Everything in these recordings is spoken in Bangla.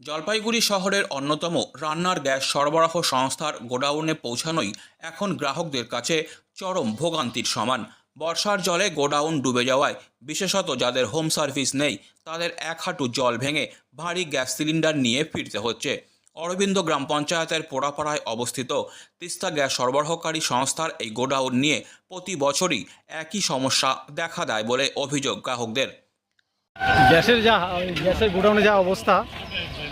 জলপাইগুড়ি শহরের অন্যতম রান্নার গ্যাস সরবরাহ সংস্থার গোডাউনে পৌঁছানোই এখন গ্রাহকদের কাছে চরম ভোগান্তির সমান। বর্ষার জলে গোডাউন ডুবে যাওয়ায়, বিশেষত যাদের হোম সার্ভিস নেই, তাদের এক হাঁটু জল ভেঙে ভারী গ্যাস সিলিন্ডার নিয়ে ফিরতে হচ্ছে। অরবিন্দ গ্রাম পঞ্চায়েতের পোড়াপাড়ায় অবস্থিত তিস্তা গ্যাস সরবরাহকারী সংস্থার এই গোডাউন নিয়ে প্রতি বছরই একই সমস্যা দেখা দেয় বলে অভিযোগ গ্রাহকদের। গ্যাসের যা, গ্যাসের গোডাউনে যা অবস্থা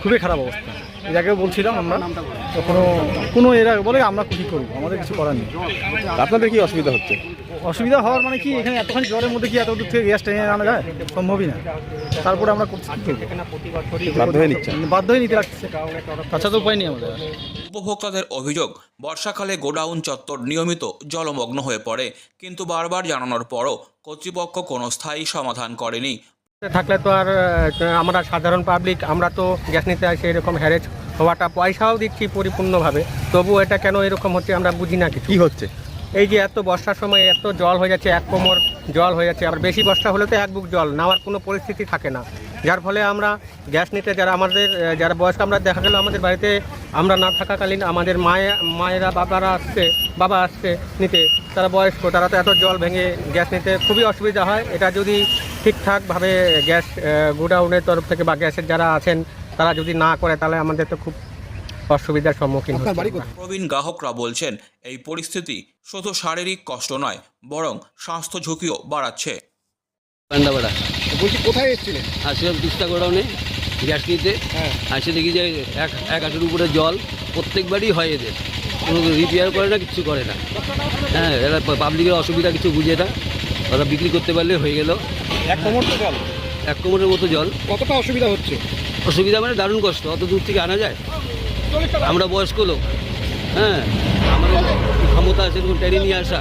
খুবই খারাপ অবস্থা। এর আগেও বলছিলাম আমরা তো কোনো কোনো এরা বলে আমরা কী করব আমাদের কিছু করার নেই। আপনাদের কি অসুবিধা হচ্ছে? অসুবিধা হওয়ার মানে কি এখানে এতখানি জলের মধ্যে কি এত দূর থেকে গ্যাস টেনে আনা যায়? সম্ভবই না। তারপরে আমরা? বাধ্য হয়ে নিচ্ছেন বাধ্য হয়ে নিতে লাগছে। তাছাড়া তো উপায় নেই আমাদের উপভোক্তাদের অভিযোগ বর্ষাকালে গোডাউন চত্বর নিয়মিত জলমগ্ন হয়ে পড়ে কিন্তু বারবার জানানোর পরও কর্তৃপক্ষ কোনো স্থায়ী সমাধান করেনি। থাকলে তো আর আমরা সাধারণ পাবলিক আমরা তো গ্যাস নিতে আসি এরকম হ্যারেজ হওয়াটা পয়সাও দিচ্ছি পরিপূর্ণভাবে। তবু এটা কেন এরকম হচ্ছে আমরা বুঝি না কি হচ্ছে? এই যে এত বর্ষার সময় এত জল হয়ে যাচ্ছে এক কোমর জল হয়ে যাচ্ছে আর বেশি বর্ষা হলে তো এক বুক জল নেওয়ার কোনো পরিস্থিতি থাকে না। যার ফলে আমরা গ্যাস নিতে যারা আমাদের যারা বয়স্ক আমরা দেখা গেল আমাদের বাড়িতে আমরা না থাকাকালীন আমাদের মায়ে মায়েরা বাবারা আসছে বাবা আসছে নিতে। তারা বয়স্ক তারা তো এত জল ভেঙে গ্যাস নিতে খুবই অসুবিধা হয়। এটা যদি ঠিকঠাকভাবে গ্যাস গোডাউনের তরফ থেকে বা গ্যাসের যারা আছেন তারা যদি না করে তাহলে আমাদের তো খুব অসুবিধার সম্মুখীন। প্রবীণ গ্রাহকরা বলছেন এই পরিস্থিতি শুধু শারীরিক কষ্ট নয় বরং স্বাস্থ্য ঝুঁকিও বাড়াচ্ছে। পান্ডাপাড়া। বলছি কোথায় এসেছিলেন আসলাম তিস্তা গোডাউনে গ্যাস নিতে হ্যাঁ। আসে দেখি যে এক এক হাঁটুর উপরে জল প্রত্যেকবারই হয় এদের। কোনো রিপেয়ার করে না কিছু করে না। হ্যাঁ এরা পাবলিকের অসুবিধা কিছু বুঝে না। ওরা বিক্রি করতে পারলে হয়ে গেল। এক কোমর তো জল। এক কোমরের মতো জল। কতটা অসুবিধা হচ্ছে? অসুবিধা মানে দারুণ কষ্ট অত দূর থেকে আনা যায়। আমরা বয়স্ক লোক। হ্যাঁ আমাদের ক্ষমতা আছে টেনে নিয়ে আসা।